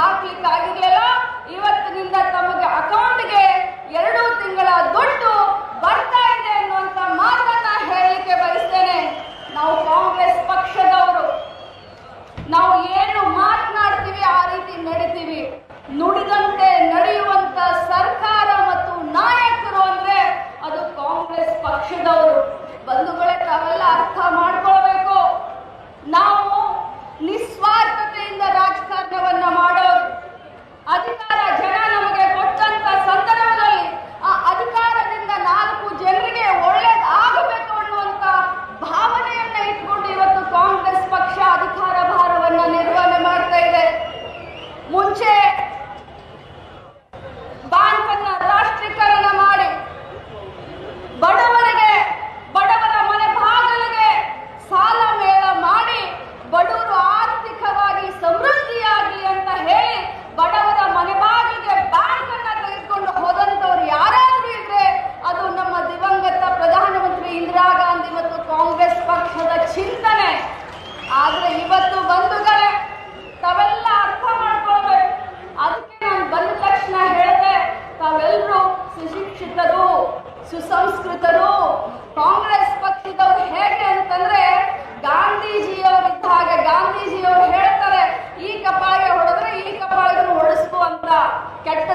ಹಾಕ್ಲಿಕ್ಕಾಗಿರ್ಲಿಲ್ಲ ಇವತ್ತಿನಿಂದ ತಮಗೆ ಅಕೌಂಟ್ಗೆ ಎರಡು ತಿಂಗಳ ದುಡ್ಡು ಬರ್ತಾ ಇದೆ ಅನ್ನುವಂತ ಮಾತನ್ನ ಹೇಳಲಿಕ್ಕೆ ಬಯಸ್ತೇನೆ. ನಾವು ಕಾಂಗ್ರೆಸ್ ಪಕ್ಷದವರು. ನಾವು ಏನು ಮಾತನಾಡ್ತೀವಿ ಆ ರೀತಿ ನಡೀತೀವಿ. ನುಡಿದಂತೆ ನಡೆಯುವಂತ ಸರ್ಕಾರ ಮತ್ತು ನಾಯಕರು ಅಂದ್ರೆ ಅದು ಕಾಂಗ್ರೆಸ್ ಪಕ್ಷದವರು. ಬಂಧುಗಳೇ ತಾವೆಲ್ಲ ಅರ್ಥ ಮಾಡ್ಕೊಳ್ಬೇಕು. ನಾವು ಸುಸಂಸ್ಕೃತರು ಕಾಂಗ್ರೆಸ್ ಪಕ್ಷದವರು ಹೇಗೆ ಅಂತಂದ್ರೆ ಗಾಂಧೀಜಿಯವರಿದ್ದಾಗ ಗಾಂಧೀಜಿಯವರು ಹೇಳ್ತಾರೆ, ಈ ಕಪಾಳಿಗೆ ಹೊಡೆದ್ರೆ ಈ ಕಪಾಳಿಗೂ ಹೊಡೆಸ್ಬೋ ಅಂತ. ಕೆಟ್ಟ